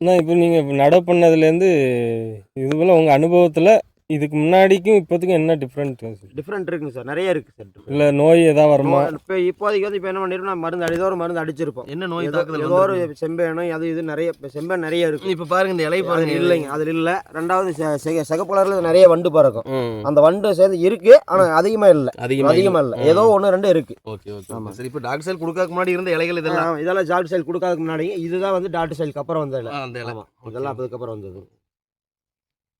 நான் இப்போ நீங்கள் இப்போ நடவு பண்ணதுலேருந்து இதுபோல் உங்கள் அனுபவத்தில் இதுக்கு முன்னாடிக்கும் இப்போத்துக்கும் என்ன டிஃப்ரெண்ட் டிஃப்ரெண்ட் இருக்குங்க சார் நிறைய இருக்கு சார் இல்லை நோய் எதாவது வருமா? இப்போ இப்போதைக்கு வந்து இப்போ என்ன பண்ணிருக்கோம் மருந்து அடி- ஏதோ ஒரு மருந்து அடிச்சிருப்போம். என்ன நோய் ஏதோ ஒரு வந்திருக்கு? செம்பேனோ அது இது நிறைய இப்போ செம்பேன் நிறைய இருக்கு. இப்ப பாருங்க இந்த இலை அது பாருங்க. இல்லைங்க அதில் இல்லை. ரெண்டாவது சிகப்பு கலர்ல நிறைய வண்டு பறக்கும். அந்த வண்டு சேர்ந்து இருக்கு ஆனா அதிகமா இல்லை. அதிகமா அதிகமா இல்லை. ஏதோ ஒன்று ரெண்டு இருக்கு. ஓகே ஓகே ஆமா. சரி இப்போ டாக் செல் கொடுக்காத முன்னாடி இருந்த இலைகள் இதெல்லாம்? இதெல்லாம் ஜாட் சைல் கொடுக்காததுக்கு முன்னாடி இதுதான் வந்து டாட்டு சைலுக்கு அப்புறம் வந்தது இதெல்லாம் அதுக்கப்புறம் வந்தது.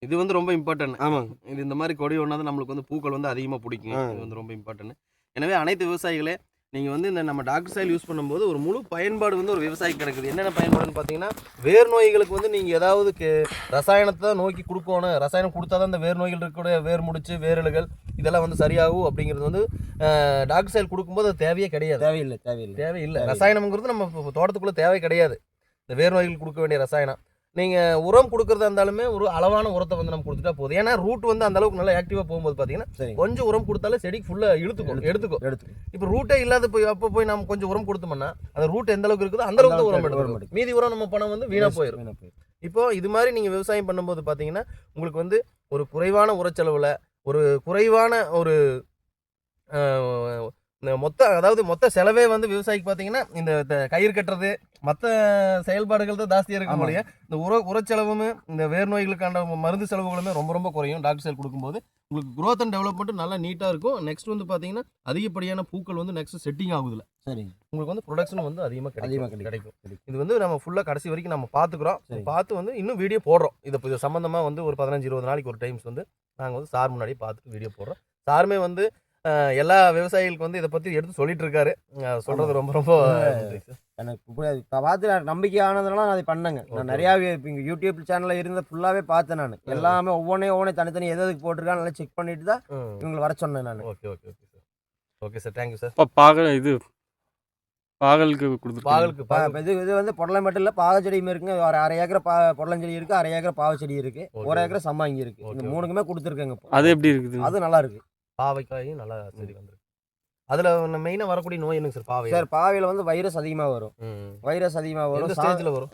இது வந்து ரொம்ப இம்பார்ட்டன்ட் ஆமாங்க. இது இந்த மாதிரி கொடி ஒன்றா தான் நம்மளுக்கு வந்து பூக்கள் வந்து அதிகமாக பிடிக்கும். இது வந்து ரொம்ப இம்பார்ட்டன்ட் எனவே அனைத்து விவசாயிகளே நீங்கள் வந்து இந்த நம்ம டாக்டர் சைல் யூஸ் பண்ணும்போது ஒரு முழு பயன்பாடு வந்து ஒரு விவசாயிக்கு கிடைக்குது. என்னென்ன பயன்பாடுன்னு பார்த்தீங்கன்னா வேர் நோய்களுக்கு வந்து நீங்கள் ஏதாவது கே- ரசாயனத்தை நோக்கி கொடுக்கணும். ரசாயனம் கொடுத்தா தான் இந்த வேர் நோய்கள் இருக்கக்கூடிய வேர் முடிச்சு வேரலுகள் இதெல்லாம் வந்து சரியாகும் அப்படிங்கிறது வந்து டாக்டர் சைல் கொடுக்கும்போது அது தேவையே கிடையாது. தேவையில்லை தேவையில்லை. தேவையில்லை. ரசாயனம்ங்கிறது நம்ம தோட்டத்துக்குள்ளே தேவை கிடையாது. இந்த வேர் நோய்கள் கொடுக்க வேண்டிய ரசாயனம். நீங்கள் உரம் கொடுக்கறதா இருந்தாலுமே ஒரு அளவான உரத்தை வந்து நம்ம கொடுத்துட்டா போதும். ஏன்னா ரூட் வந்து அந்த அளவுக்கு நல்லா ஆக்டிவாக போகும்போது பார்த்தீங்கன்னா கொஞ்சம் உரம் கொடுத்தாலே செடிக்கு ஃபுல்லாக இழுத்துக்கும் எடுத்துக்கும். எடுத்து இப்போ ரூட்டே இல்லாத போய் அப்போ போய் நம்ம கொஞ்சம் உரம் கொடுத்தோம்னா அந்த ரூட் எந்த அளவுக்கு இருக்குதோ அந்த அளவுக்கு உரம் எடுக்கும். மீதி உரம் நம்ம பணம் வந்து வீணாக போயிடும். இப்போ இது மாதிரி நீங்கள் விவசாயம் பண்ணும்போது பார்த்தீங்கன்னா உங்களுக்கு வந்து ஒரு குறைவான உரச்செலவில் ஒரு குறைவான ஒரு இந்த மொத்த அதாவது மொத்த செலவே வந்து விவசாயிக்கு பார்த்தீங்கன்னா இந்த கயிறு கட்டுறது மற்ற செயல்பாடுகள் தான் ஜாஸ்தியாக இருக்கும் ஆமா. இல்லையா? இந்த உர உரச்செலவும் இந்த வேர் நோய்களுக்கான மருந்து செலவுகளுமே ரொம்ப ரொம்ப குறையும் டாக்டர் செல் கொடுக்கும்போது. உங்களுக்கு growth அண்ட் டெவலப்மெண்ட் நல்லா நீட்டாக இருக்கும். நெக்ஸ்ட் வந்து பார்த்தீங்கன்னா அதிகப்படியான பூக்கள் வந்து நெக்ஸ்ட் செட்டிங் ஆகுதுல சரிங்க. உங்களுக்கு வந்து ப்ரொடக்ஷன் வந்து அதிகமாக அதிகமா கிடைக்கும். கிடைக்கும். இது வந்து நம்ம ஃபுல்லாக கடைசி வரைக்கும் நம்ம பார்த்துக்குறோம் சரி. பார்த்து வந்து இன்னும் வீடியோ போடுறோம். இதை இது சம்மந்தமாக வந்து ஒரு பதினஞ்சு இருபது நாளைக்கு ஒரு டைம்ஸ் வந்து நாங்கள் வந்து சார் முன்னாடி பார்த்துட்டு வீடியோ போடுறோம். சாருமே வந்து எல்லா விவசாயிகளுக்கு வந்து இதை பற்றி எடுத்து சொல்லிட்டு இருக்காரு சொல்றது ரொம்ப ரொம்ப. எனக்கு பார்த்து நான் நம்பிக்கை ஆனதுனால நான் அதை பண்ணேங்க. நான் நிறையா இப்போ இங்கே யூடியூப் சேனலில் இருந்த ஃபுல்லாகவே பார்த்தேன் நான். எல்லாமே ஒவ்வொன்றே ஒவ்வொன்றே தனித்தனி எது எதுக்கு போட்டிருக்கான்னு நல்லா செக் பண்ணிட்டு தான். இவங்களை வர சொன்னேன் நான். Okay okay okay sir okay sir thank you sir இப்போ பாகல் இது பாகலுக்கு கொடுத்துருக்காங்க. பாகலுக்கு இது இது வந்து புடலை மட்டும் இல்லை பாக செடியும் இருக்குங்க ஒரு அரை ஏக்கர் பா புடலஞ்செடி இருக்குது அரை ஏக்கர் பாவ செடி இருக்குது. ஒரு ஏக்கர் சம்பாங்கி இருக்குது இந்த. மூணுக்குமே கொடுத்துருக்கேங்க இப்போ. அது எப்படி இருக்குது? அது நல்லா இருக்கு. பாவைக்காயும் நல்லா செடி வந்திருக்கு. அதில் மெயினாக வரக்கூடிய நோய் என்னங்க சார்? பாவை சார் பாவையில் வந்து வைரஸ் அதிகமாக வரும். வைரஸ் அதிகமாக வரும். ஸ்டேஜில் வரும்?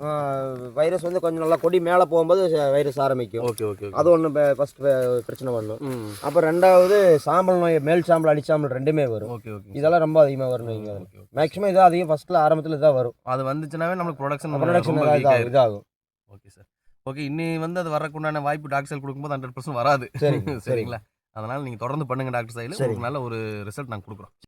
வைரஸ் வந்து கொஞ்சம் நல்லா கொடி மேலே போகும்போது வைரஸ் ஆரம்பிக்கும். ஓகே ஓகே அது ஒன்று ஃபர்ஸ்ட் பிரச்சனை பண்ணும். அப்புறம் ரெண்டாவது சாம்பல் நோய் மேல் சாம்பல் அடிச்சாம்பல் ரெண்டுமே வரும். ஓகே ஓகே இதெல்லாம் ரொம்ப அதிகமாக வரும் ஓகே மேக்ஸிமம் இது அதிகம் ஃபர்ஸ்ட்ல ஆரம்பத்தில் இதான் வரும். அது வந்துச்சுனாவே நம்மளுக்கு ப்ரொடக்ஷன் ப்ரொடக்ஷன் இதாகும் இதாகும். Okay sir. ஓகே இன்னி வந்து அது வரக்குண்டான வாய்ப்பு டாக்டர் கொடுக்கும்போது ஹண்ட்ரட் பர்சன்ட் வராது. சரிங்க, சரிங்களா? அதனால நீங்கள் தொடர்ந்து பண்ணுங்க டாக்டர் சரிங்க. உங்களுக்கு நல்ல ஒரு ரிசல்ட் நாங்கள் கொடுக்குறோம்